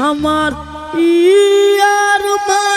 আমার ইয়ার মা